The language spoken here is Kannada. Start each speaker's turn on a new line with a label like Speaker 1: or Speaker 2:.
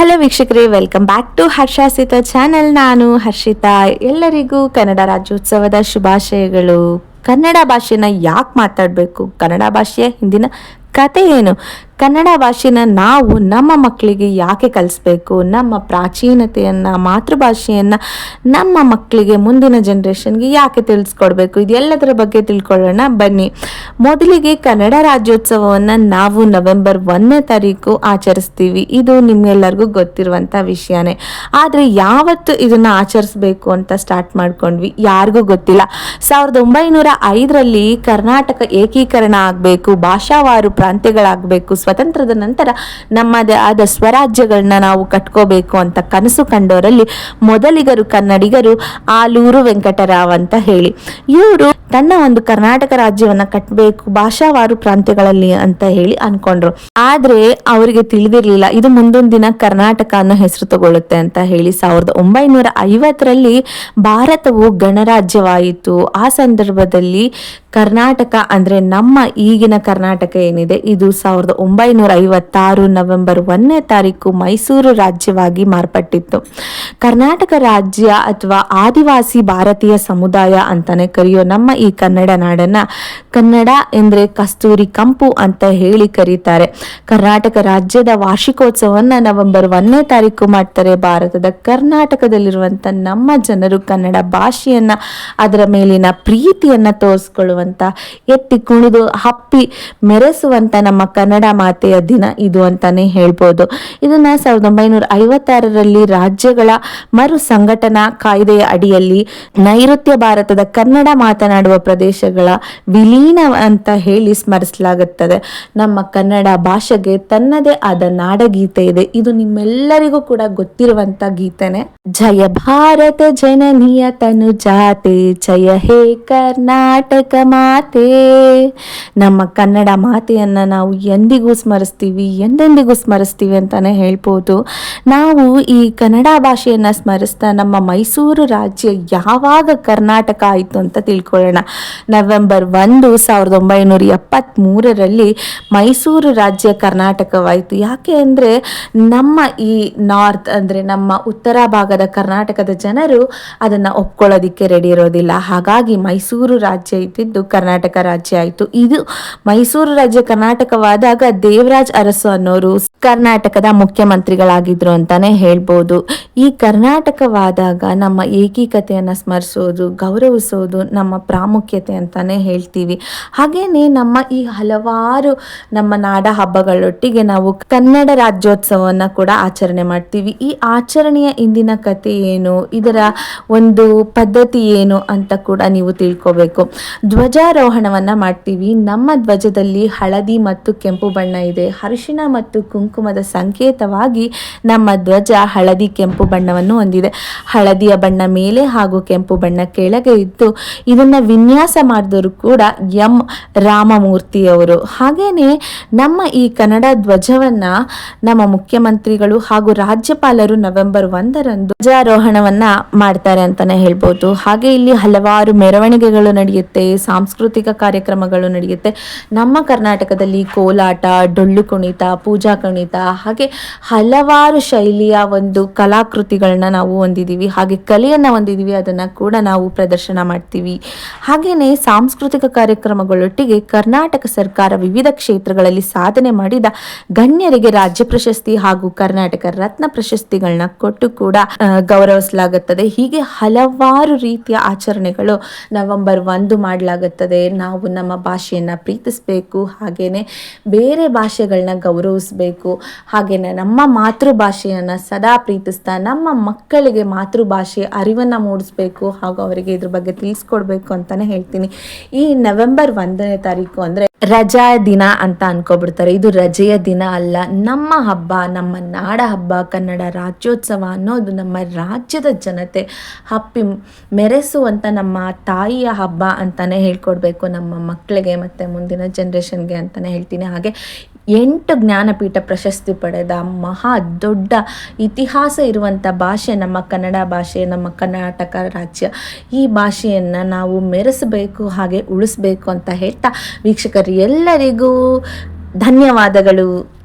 Speaker 1: ಹಲೋ ವೀಕ್ಷಕರೇ. Welcome back to Harshasita channel ನಾನು ಹರ್ಷಿತಾ. ಎಲ್ಲರಿಗೂ ಕನ್ನಡ ರಾಜ್ಯೋತ್ಸವದ ಶುಭಾಶಯಗಳು. ಕನ್ನಡ ಭಾಷೆನ ಯಾಕೆ ಮಾತಾಡಬೇಕು? ಕನ್ನಡ ಭಾಷೆಯ ಹಿಂದಿನ ಕತೆ ಏನು? ಕನ್ನಡ ಭಾಷೆನ ನಾವು ನಮ್ಮ ಮಕ್ಕಳಿಗೆ ಯಾಕೆ ಕಲಿಸ್ಬೇಕು? ನಮ್ಮ ಪ್ರಾಚೀನತೆಯನ್ನು, ಮಾತೃಭಾಷೆಯನ್ನು ನಮ್ಮ ಮಕ್ಕಳಿಗೆ, ಮುಂದಿನ ಜನ್ರೇಷನ್ಗೆ ಯಾಕೆ ತಿಳಿಸ್ಕೊಡ್ಬೇಕು? ಇದೆಲ್ಲದರ ಬಗ್ಗೆ ತಿಳ್ಕೊಳ್ಳೋಣ. ಬನ್ನಿ. ಮೊದಲಿಗೆ ಕನ್ನಡ ರಾಜ್ಯೋತ್ಸವವನ್ನು ನಾವು ನವೆಂಬರ್ ಒಂದನೇ ತಾರೀಕು ಆಚರಿಸ್ತೀವಿ. ಇದು ನಿಮ್ಗೆಲ್ಲರಿಗೂ ಗೊತ್ತಿರುವಂಥ ವಿಷಯನೇ. ಆದರೆ ಯಾವತ್ತು ಇದನ್ನು ಆಚರಿಸ್ಬೇಕು ಅಂತ ಸ್ಟಾರ್ಟ್ ಮಾಡ್ಕೊಂಡ್ವಿ? ಯಾರಿಗೂ ಗೊತ್ತಿಲ್ಲ. ಸಾವಿರದ ಒಂಬೈನೂರ ಐದರಲ್ಲಿ ಕರ್ನಾಟಕ ಏಕೀಕರಣ ಆಗಬೇಕು, ಭಾಷಾವಾರು ಪ್ರಾಂತ್ಯಗಳಾಗಬೇಕು ಸ್ವತಂತ್ರದ ನಂತರ ನಮ್ಮದೇ ಆದ ಸ್ವರಾಜ್ಯಗಳನ್ನ ನಾವು ಕಟ್ಕೋಬೇಕು ಅಂತ ಕನಸು ಕಂಡವರಲ್ಲಿ ಮೊದಲಿಗರು ಕನ್ನಡಿಗರು ಆಲೂರು ವೆಂಕಟರಾವ್ ಅಂತ ಹೇಳಿ. ಇವರು ತನ್ನ ಒಂದು ಕರ್ನಾಟಕ ರಾಜ್ಯವನ್ನ ಕಟ್ಟಬೇಕು ಭಾಷಾವಾರು ಪ್ರಾಂತ್ಯಗಳಲ್ಲಿ ಅಂತ ಹೇಳಿ ಅನ್ಕೊಂಡ್ರು. ಆದ್ರೆ ಅವರಿಗೆ ತಿಳಿದಿರ್ಲಿಲ್ಲ, ಇದು ಮುಂದೊಂದು ದಿನ ಕರ್ನಾಟಕ ಅನ್ನೋ ಹೆಸರು ತಗೊಳ್ಳುತ್ತೆ ಅಂತ ಹೇಳಿ ಸಾವಿರದ ಒಂಬೈನೂರ ಐವತ್ತರಲ್ಲಿ ಭಾರತವು ಗಣರಾಜ್ಯವಾಯಿತು. ಆ ಸಂದರ್ಭದಲ್ಲಿ ಕರ್ನಾಟಕ ಅಂದ್ರೆ ನಮ್ಮ ಈಗಿನ ಕರ್ನಾಟಕ ಏನಿದೆ, ಇದು ಸಾವಿರದ ಒಂಬೈನೂರ ಐವತ್ತಾರು ನವೆಂಬರ್ ಒಂದನೇ ತಾರೀಕು ಮೈಸೂರು ರಾಜ್ಯವಾಗಿ ಮಾರ್ಪಟ್ಟಿತ್ತು. ಕರ್ನಾಟಕ ರಾಜ್ಯ ಅಥವಾ ಆದಿವಾಸಿ ಭಾರತೀಯ ಸಮುದಾಯ ಅಂತಾನೆ ಕರೆಯೋ ನಮ್ಮ ಈ ಕನ್ನಡ ನಾಡನ್ನ ಕನ್ನಡ ಎಂದ್ರೆ ಕಸ್ತೂರಿ ಕಂಪು ಅಂತ ಹೇಳಿ ಕರೀತಾರೆ. ಕರ್ನಾಟಕ ರಾಜ್ಯದ ವಾರ್ಷಿಕೋತ್ಸವನ್ನ ನವೆಂಬರ್ ಒಂದನೇ ತಾರೀಕು ಮಾಡ್ತಾರೆ. ಭಾರತದ ಕರ್ನಾಟಕದಲ್ಲಿರುವಂತ ನಮ್ಮ ಜನರು ಕನ್ನಡ ಭಾಷೆಯನ್ನ ಅದರ ಮೇಲಿನ ಪ್ರೀತಿಯನ್ನ ತೋರಿಸ್ಕೊಳ್ಳುವಂತ, ಎತ್ತಿ ಕುಣಿದು, ಹಪ್ಪಿ ಮೆರೆಸುವಂತ ನಮ್ಮ ಕನ್ನಡ ಮಾತೆಯ ದಿನ ಇದು ಅಂತಾನೆ ಹೇಳ್ಬೋದು. ಇದನ್ನ ಸಾವಿರದ ಒಂಬೈನೂರ ಐವತ್ತಾರರಲ್ಲಿ ರಾಜ್ಯಗಳ ಮರು ಸಂಘಟನಾ ಕಾಯ್ದೆಯ ಅಡಿಯಲ್ಲಿ ನೈಋತ್ಯ ಭಾರತದ ಕನ್ನಡ ಮಾತನಾಡುವ ಪ್ರದೇಶಗಳ ವಿಲೀನ ಅಂತ ಹೇಳಿ ಸ್ಮರಿಸಲಾಗುತ್ತದೆ. ನಮ್ಮ ಕನ್ನಡ ಭಾಷೆಗೆ ತನ್ನದೇ ಆದ ನಾಡಗೀತೆ ಇದೆ. ಇದು ನಿಮ್ಮೆಲ್ಲರಿಗೂ ಕೂಡ ಗೊತ್ತಿರುವಂತ ಗೀತೆನೆ. ಜಯ ಭಾರತ ಜನನಿಯ ತನು ಜಾತೆ, ಜಯ ಹೇ ಕರ್ನಾಟಕ ಮಾತೆ. ನಮ್ಮ ಕನ್ನಡ ಮಾತೆಯನ್ನ ನಾವು ಎಂದಿಗೂ ಸ್ಮರಿಸ್ತೀವಿ, ಎಂದೆಂದಿಗೂ ಸ್ಮರಿಸ್ತೀವಿ ಅಂತಾನೆ ಹೇಳ್ಬೋದು. ನಾವು ಈ ಕನ್ನಡ ಭಾಷೆಯನ್ನ ಸ್ಮರಿಸ್ತಾ ನಮ್ಮ ಮೈಸೂರು ರಾಜ್ಯ ಯಾವಾಗ ಕರ್ನಾಟಕ ಆಯಿತು ಅಂತ ತಿಳ್ಕೊಳ್ಳೋಣ. ನವೆಂಬರ್ ಒಂದು ಸಾವಿರದ ಒಂಬೈನೂರ ಎಪ್ಪತ್ತ್ಮೂರರಲ್ಲಿ ಮೈಸೂರು ರಾಜ್ಯ ಕರ್ನಾಟಕವಾಯಿತು. ಯಾಕೆ ಅಂದರೆ ನಮ್ಮ ಈ ನಾರ್ತ್ ಅಂದರೆ ನಮ್ಮ ಉತ್ತರ ಭಾಗದ ಕರ್ನಾಟಕದ ಜನರು ಅದನ್ನು ಒಪ್ಕೊಳ್ಳೋದಿಕ್ಕೆ ರೆಡಿ ಇರೋದಿಲ್ಲ. ಹಾಗಾಗಿ ಮೈಸೂರು ರಾಜ್ಯ ಇದ್ದಿದ್ದು ಕರ್ನಾಟಕ ರಾಜ್ಯ ಆಯಿತು. ಇದು ಮೈಸೂರು ರಾಜ್ಯ ಕರ್ನಾಟಕವಾದಾಗ ದೇವರಾಜ್ ಅರಸು ಅನ್ನೋರು ಕರ್ನಾಟಕದ ಮುಖ್ಯಮಂತ್ರಿಗಳಾಗಿದ್ರು ಅಂತಾನೆ ಹೇಳ್ಬೋದು. ಈ ಕರ್ನಾಟಕವಾದಾಗ ನಮ್ಮ ಏಕೀಕತೆಯನ್ನು ಸ್ಮರಿಸೋದು, ಗೌರವಿಸೋದು ನಮ್ಮ ಪ್ರಾಮುಖ್ಯತೆ ಅಂತಾನೆ ಹೇಳ್ತೀವಿ. ಹಾಗೆಯೇ ನಮ್ಮ ಈ ಹಲವಾರು ನಮ್ಮ ನಾಡ ಹಬ್ಬಗಳೊಟ್ಟಿಗೆ ನಾವು ಕನ್ನಡ ರಾಜ್ಯೋತ್ಸವವನ್ನು ಕೂಡ ಆಚರಣೆ ಮಾಡ್ತೀವಿ. ಈ ಆಚರಣೆಯ ಇಂದಿನ ಕತೆ ಏನು, ಇದರ ಒಂದು ಪದ್ಧತಿ ಏನು ಅಂತ ಕೂಡ ನೀವು ತಿಳ್ಕೋಬೇಕು. ಧ್ವಜಾರೋಹಣವನ್ನು ಮಾಡ್ತೀವಿ. ನಮ್ಮ ಧ್ವಜದಲ್ಲಿ ಹಳದಿ ಮತ್ತು ಕೆಂಪು ಬಣ್ಣ ಇದೆ, ಅರಿಶಿಣ ಮತ್ತು ಕುಂಕುಮದ ಸಂಕೇತವಾಗಿ ನಮ್ಮ ಧ್ವಜ ಹಳದಿ ಕೆಂಪು ಬಣ್ಣವನ್ನು ಹೊಂದಿದೆ. ಹಳದಿಯ ಬಣ್ಣ ಮೇಲೆ ಹಾಗೂ ಕೆಂಪು ಬಣ್ಣ ಕೆಳಗೆ ಇದ್ದು ಇದನ್ನ ವಿನ್ಯಾಸ ಮಾಡಿದವರು ಕೂಡ ಎಂ ರಾಮಮೂರ್ತಿಯವರು. ಹಾಗೇನೆ ನಮ್ಮ ಈ ಕನ್ನಡ ಧ್ವಜವನ್ನ ನಮ್ಮ ಮುಖ್ಯಮಂತ್ರಿಗಳು ಹಾಗೂ ರಾಜ್ಯಪಾಲರು ನವೆಂಬರ್ ಒಂದರಂದು ಧ್ವಜಾರೋಹಣವನ್ನ ಮಾಡ್ತಾರೆ ಅಂತಾನೆ ಹೇಳ್ಬೋದು. ಹಾಗೆ ಇಲ್ಲಿ ಹಲವಾರು ಮೆರವಣಿಗೆಗಳು ನಡೆಯುತ್ತೆ, ಸಾಂಸ್ಕೃತಿಕ ಕಾರ್ಯಕ್ರಮಗಳು ನಡೆಯುತ್ತೆ. ನಮ್ಮ ಕರ್ನಾಟಕದಲ್ಲಿ ಕೋಲಾಟ, ಡೊಳ್ಳು ಕುಣಿತ, ಪೂಜಾ ಕುಣಿತ ಹಾಗೆ ಹಲವಾರು ಶೈಲಿಯ ಒಂದು ಕಲಾಕೃತಿಗಳನ್ನ ನಾವು ಹೊಂದಿದ್ದೀವಿ ಹಾಗೆ ಕಲೆಯನ್ನ ಹೊಂದಿದ್ದೀವಿ ಅದನ್ನ ಕೂಡ ನಾವು ಪ್ರದರ್ಶನ ಮಾಡ್ತೀವಿ. ಹಾಗೆಯೇ ಸಾಂಸ್ಕೃತಿಕ ಕಾರ್ಯಕ್ರಮಗಳೊಟ್ಟಿಗೆ ಕರ್ನಾಟಕ ಸರ್ಕಾರ ವಿವಿಧ ಕ್ಷೇತ್ರಗಳಲ್ಲಿ ಸಾಧನೆ ಮಾಡಿದ ಗಣ್ಯರಿಗೆ ರಾಜ್ಯ ಪ್ರಶಸ್ತಿ ಹಾಗೂ ಕರ್ನಾಟಕ ರತ್ನ ಪ್ರಶಸ್ತಿಗಳನ್ನ ಕೊಟ್ಟು ಕೂಡ ಗೌರವಿಸಲಾಗುತ್ತದೆ. ಹೀಗೆ ಹಲವಾರು ರೀತಿಯ ಆಚರಣೆಗಳು ನವೆಂಬರ್ ಒಂದು ಮಾಡಲಾಗುತ್ತದೆ. ನಾವು ನಮ್ಮ ಭಾಷೆಯನ್ನ ಪ್ರೀತಿಸಬೇಕು ಹಾಗೆಯೇ ಬೇರೆ ಭಾಷೆಗಳನ್ನ ಗೌರವಿಸಬೇಕು ಹಾಗೇನೆ ನಮ್ಮ ಮಾತೃಭಾಷೆಯನ್ನ ಸದಾ ಪ್ರೀತಿಸ್ತಾ ನಮ್ಮ ಮಕ್ಕಳಿಗೆ ಮಾತೃಭಾಷೆ ಅರಿವನ್ನ ಮೂಡಿಸ್ಬೇಕು ಹಾಗೂ ಅವರಿಗೆ ಇದ್ರ ಬಗ್ಗೆ ತಿಳಿಸ್ಕೊಡ್ಬೇಕು ಅಂತಲೇ ಹೇಳ್ತೀನಿ. ಈ ನವೆಂಬರ್ ಒಂದನೇ ತಾರೀಕು ಅಂದರೆ ರಜಾ ದಿನ ಅಂತ ಅನ್ಕೊಬಿಡ್ತಾರೆ. ಇದು ರಜೆಯ ದಿನ ಅಲ್ಲ. ನಮ್ಮ ಹಬ್ಬ, ನಮ್ಮ ನಾಡ ಹಬ್ಬ, ಕನ್ನಡ ರಾಜ್ಯೋತ್ಸವ ಅನ್ನೋದು ನಮ್ಮ ರಾಜ್ಯದ ಜನತೆ ಹಪ್ಪಿ ಮೆರೆಸುವಂಥ ನಮ್ಮ ತಾಯಿಯ ಹಬ್ಬ ಅಂತಾನೆ ಹೇಳ್ಕೊಡ್ಬೇಕು ನಮ್ಮ ಮಕ್ಕಳಿಗೆ ಮತ್ತೆ ಮುಂದಿನ ಜನ್ರೇಷನ್ಗೆ ಅಂತಲೇ ಹೇಳ್ತೀನಿ. ಹಾಗೆ ಎಂಟು ಜ್ಞಾನಪೀಠ ಪ್ರಶಸ್ತಿ ಪಡೆದ ಮಹಾ ದೊಡ್ಡ ಇತಿಹಾಸ ಇರುವಂಥ ಭಾಷೆ ನಮ್ಮ ಕನ್ನಡ ಭಾಷೆ, ನಮ್ಮ ಕರ್ನಾಟಕ ರಾಜ್ಯ. ಈ ಭಾಷೆಯನ್ನು ನಾವು ಮೆರೆಸಬೇಕು, ಹಾಗೆ ಉಳಿಸ್ಬೇಕು ಅಂತ ಹೇಳ್ತಾ ವೀಕ್ಷಕರು ಎಲ್ಲರಿಗೂ ಧನ್ಯವಾದಗಳು.